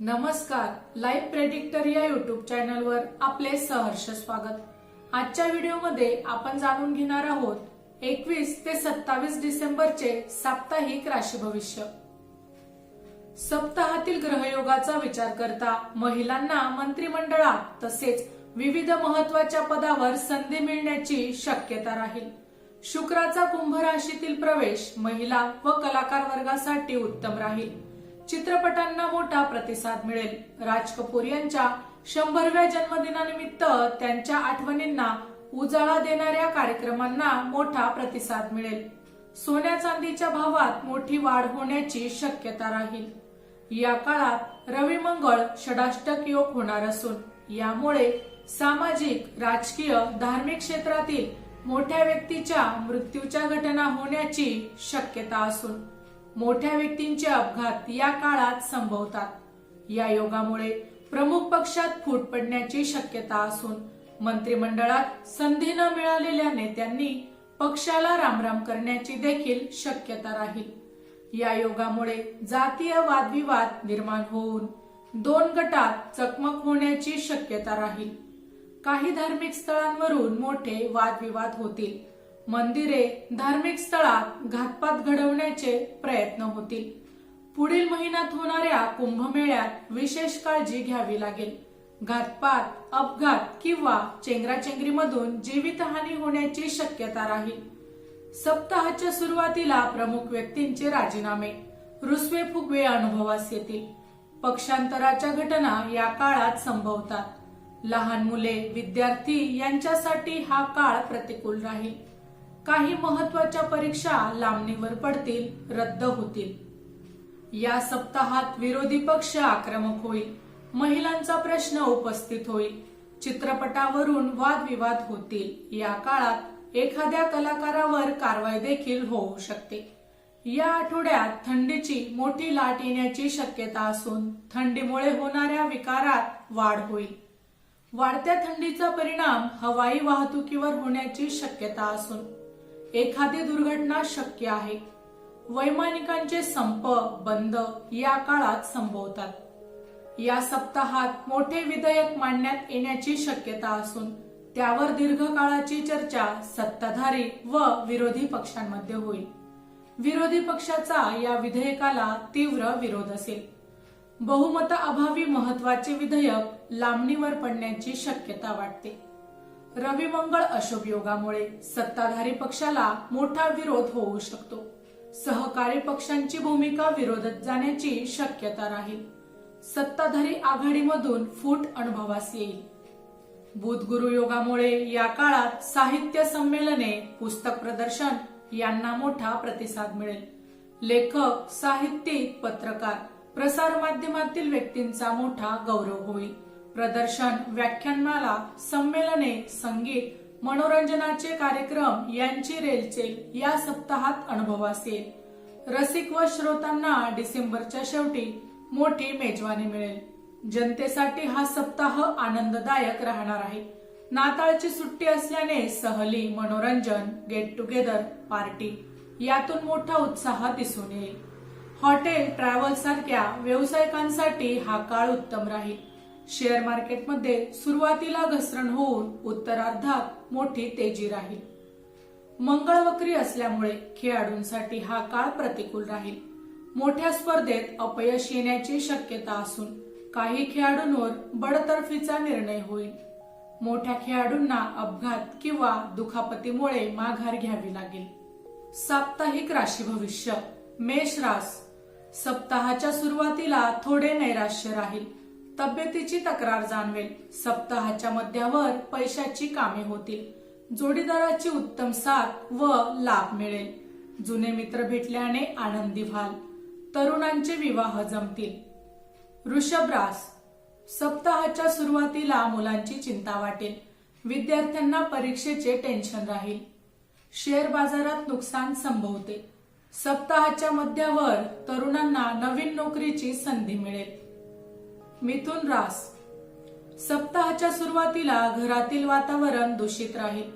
नमस्कार live predictor या YouTube चॅनलवर आपले सहर्ष स्वागत. आजच्या व्हिडिओमध्ये आपण जाणून घेणार आहोत एकवीस ते सत्तावीस डिसेंबरचे साप्ताहिक राशी भविष्य. सप्ताहातील ग्रहयोगाचा विचार करता महिलांना मंत्रिमंडळात तसेच विविध महत्त्वाच्या पदावर संधी मिळण्याची शक्यता राहील. शुक्राचा कुंभ राशीतील प्रवेश महिला व कलाकार वर्गासाठी उत्तम राहील. चित्रपटांना मोठा प्रतिसाद मिळेल. राज कपूर यांच्या शंभरव्या जन्मदिनानिमित्त त्यांच्या आठवणींना उजाळा देणाऱ्या कार्यक्रमांना मोठा प्रतिसाद मिळेल. सोन्या चांदीच्या भावात मोठी वाढ होण्याची शक्यता राहील. या काळात रवी मंगळ षडाष्टक योग होणार असून यामुळे सामाजिक राजकीय धार्मिक क्षेत्रातील मोठ्या व्यक्तीच्या मृत्यूच्या घटना होण्याची शक्यता असून मोठ्या व्यक्तींचे अपघात या काळात संभवतात. या योगामुळे प्रमुख पक्षात फूट पडण्याची शक्यता असून मंत्रिमंडळात संधी न मिळालेल्या नेत्यांनी पक्षाला रामराम करण्याची देखील शक्यता राहील. या योगामुळे जातीय वादविवाद निर्माण होऊन दोन गटात चकमक होण्याची शक्यता राहील. काही धार्मिक स्थळांवरून मोठे वादविवाद होतील. मंदिरे धार्मिक स्थळात घातपात घडवण्याचे प्रयत्न होतील. पुढील महिन्यात होणाऱ्या कुंभमेळ्यात विशेष काळजी घ्यावी लागेल. घातपात अपघात किंवा चेंगराचेंगरीमधून जीवितहानी होण्याची शक्यता राहील. सप्ताहाच्या सुरुवातीला प्रमुख व्यक्तींचे राजीनामे. रुसवे फुगवे अनुभवास येतील. पक्षांतराच्या घटना या काळात संभवतात. लहान मुले विद्यार्थी यांच्यासाठी हा काळ प्रतिकूल राहील. काही महत्त्वाच्या परीक्षा लांबणीवर पडतील रद्द होतील. या सप्ताहात विरोधी पक्ष आक्रमक होईल. महिलांचा प्रश्न उपस्थित होईल. चित्रपटावरून वादविवाद होतील. या काळात एखाद्या कलाकारावर कारवाई देखील होऊ शकते. या आठवड्यात थंडीची मोठी लाट येण्याची शक्यता असून थंडीमुळे होणाऱ्या विकारात वाढ होईल. वाढत्या थंडीचा परिणाम हवाई वाहतुकीवर होण्याची शक्यता असून एखादी दुर्घटना शक्य आहे. वैमानिकांचे संप बंद या काळात संभवतात. या सप्ताहात मोठे विधेयक मांडण्यात येण्याची शक्यता असून त्यावर दीर्घकाळाची चर्चा सत्ताधारी व विरोधी पक्षांमध्ये होईल. विरोधी पक्षाचा या विधेयकाला तीव्र विरोध असेल. बहुमताअभावी महत्त्वाचे विधेयक लांबणीवर पडण्याची शक्यता वाटते. रविमंगळ अशोक अशुभ योगामुळे सत्ताधारी पक्षाला मोठा विरोध होऊ शकतो. सहकारी पक्षांची भूमिका विरोधात जाण्याची शक्यता राहील. सत्ताधारी आघाडीमधून फूट अनुभवास येईल. बुध गुरु योगामुळे या काळात साहित्य संमेलने पुस्तक प्रदर्शन यांना मोठा प्रतिसाद मिळेल. लेखक साहित्यिक पत्रकार प्रसार माध्यमातील व्यक्तींचा मोठा गौरव होईल. प्रदर्शन व्याख्यानमाला संमेलने संगीत मनोरंजनाचे कार्यक्रम यांची रेलचेल या सप्ताहात अनुभव असेल. रसिक व श्रोतांना डिसेंबरच्या शेवटी मोठी मेजवानी मिळेल. जनतेसाठी हा सप्ताह आनंददायक राहणार आहे. नाताळची सुट्टी असल्याने सहली मनोरंजन गेट टुगेदर पार्टी यातून मोठा उत्साह दिसून येईल. हॉटेल ट्रॅव्हल सारख्या व्यावसायिकांसाठी हा काळ उत्तम राहील. शेअर मार्केटमध्ये सुरुवातीला घसरण होऊन उत्तरार्धात मोठी तेजी राहील. मंगळ वक्री असल्यामुळे खेळाडूंसाठी हा काळ प्रतिकूल राहील. मोठ्या स्पर्धेत अपयश येण्याची शक्यता असून काही खेळाडूंवर बडतर्फीचा निर्णय होईल. मोठ्या खेळाडूंना अपघात किंवा दुखापतीमुळे माघार घ्यावी लागेल. साप्ताहिक राशी भविष्य मेष रास. सप्ताहाच्या सुरुवातीला थोडे नैराश्य राहील. तब्येतीची तक्रार जाणवेल. सप्ताहाच्या मध्यावर पैशाची कामे होतील. जोडीदाराची उत्तम साथ व लाभ मिळेल. जुने मित्र भेटल्याने आनंदी व्हाल. तरुणांचे विवाह जमतील. वृषभरास सप्ताहाच्या सुरुवातीला मुलांची चिंता वाटेल. विद्यार्थ्यांना परीक्षेचे टेन्शन राहील. शेअर बाजारात नुकसान संभवते. सप्ताहाच्या मध्यावर तरुणांना नवीन नोकरीची संधी मिळेल. मिथुन रास. सप्ताहाच्या सुरुवातीला घरातील वातावरण दूषित राहील.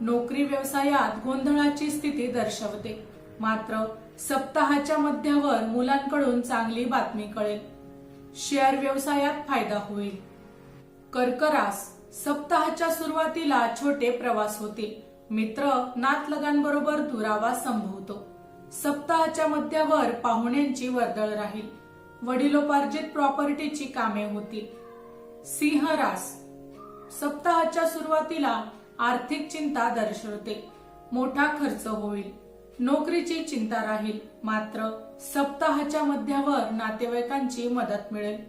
नोकरी व्यवसायात गोंधळाची स्थिती दर्शवते. मात्र सप्ताहाच्या मध्यावर मुलांकडून चांगली बातमी कळेल. शेअर व्यवसायात फायदा होईल. कर्करास. सप्ताहाच्या सुरुवातीला छोटे प्रवास होतील. मित्र नातलगांबरोबर दुरावा संभवतो. सप्ताहाच्या मध्यावर पाहुण्यांची वर्दळ राहील. वडिलोपार्जित प्रॉपर्टीची कामे होतील. सिंह रास. सप्ताहाच्या सुरुवातीला आर्थिक चिंता दर्शवते. मोठा खर्च होईल. नोकरीची चिंता राहील. मात्र सप्ताहाच्या मध्यावर नातेवाईकांची मदत मिळेल.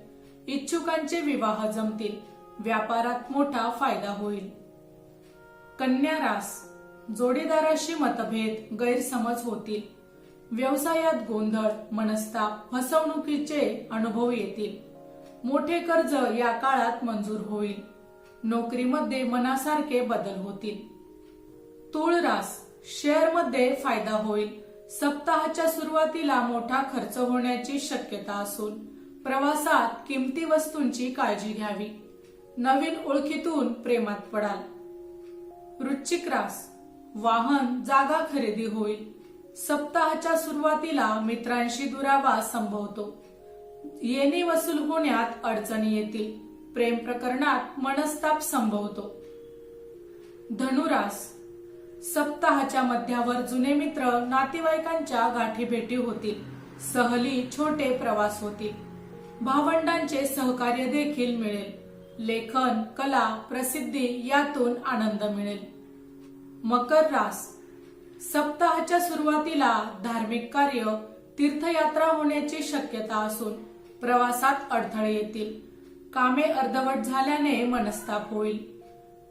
इच्छुकांचे विवाह जमतील. व्यापारात मोठा फायदा होईल. कन्या रास. जोडीदाराशी मतभेद गैरसमज होतील. व्यवसायात गोंधळ मनस्ताप फसवणुकीचे अनुभव येतील. मोठे कर्ज या काळात मंजूर होईल. नोकरीमध्ये मनासारखे बदल होतील. तुळ रास शेअरमध्ये फायदा होईल. सप्ताहाच्या सुरुवातीला मोठा खर्च होण्याची शक्यता असून प्रवासात किमती वस्तूंची काळजी घ्यावी. नवीन ओळखीतून प्रेमात पडाल. वृश्चिक रास वाहन जागा खरेदी होईल. सप्ताहाच्या सुरुवातीला मित्रांशी दुरावा संभवतो. येणे वसूल होण्यात अडचणी येतील. प्रेम प्रकरणात मनस्ताप संभवतो. धनुरास. सप्ताहाच्या मध्यावर जुने मित्र नातेवाईकांच्या गाठीभेटी होतील. सहली छोटे प्रवास होतील. भावंडांचे सहकार्य देखील मिळेल. लेखन कला प्रसिद्धी यातून आनंद मिळेल. मकर रास. सप्ताहाच्या सुरुवातीला धार्मिक कार्य तीर्थयात्रा होण्याची शक्यता असून प्रवासात अडथळे येतील. कामे अर्धवट झाल्याने मनस्ताप होईल.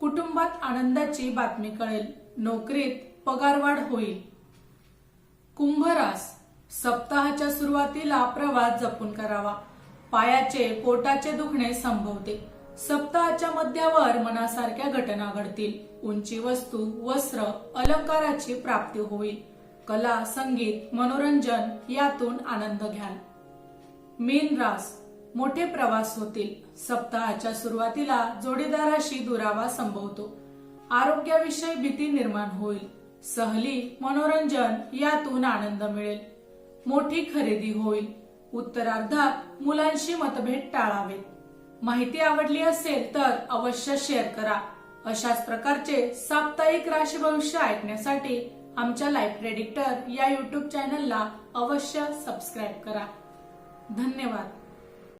कुटुंबात आनंदाची बातमी कळेल. नोकरीत पगारवाढ होईल. कुंभरास सप्ताहाच्या सुरुवातीला प्रवास जपून करावा. पायाचे पोटाचे दुखणे संभवते. सप्ताहाच्या मध्यावर मनासारख्या घटना घडतील. उंची वस्तू वस्त्र अलंकाराची प्राप्ती होईल. कला संगीत मनोरंजन यातून आनंद घ्याल. मीन रास मोठे प्रवास होतील. सप्ताहाच्या सुरुवातीला जोडीदाराशी दुरावा संभवतो. आरोग्याविषयी भीती निर्माण होईल. सहली मनोरंजन यातून आनंद मिळेल. मोठी खरेदी होईल. उत्तरार्धात मुलांशी मतभेद टाळावेत. माहिती आवडली असेल तर अवश्य शेअर करा. अशाच प्रकारचे साप्ताहिक राशी भविष्य ऐकण्यासाठी आमच्या लाईफ प्रेडिक्टर या युट्यूब चॅनलला अवश्य सबस्क्राईब करा. धन्यवाद.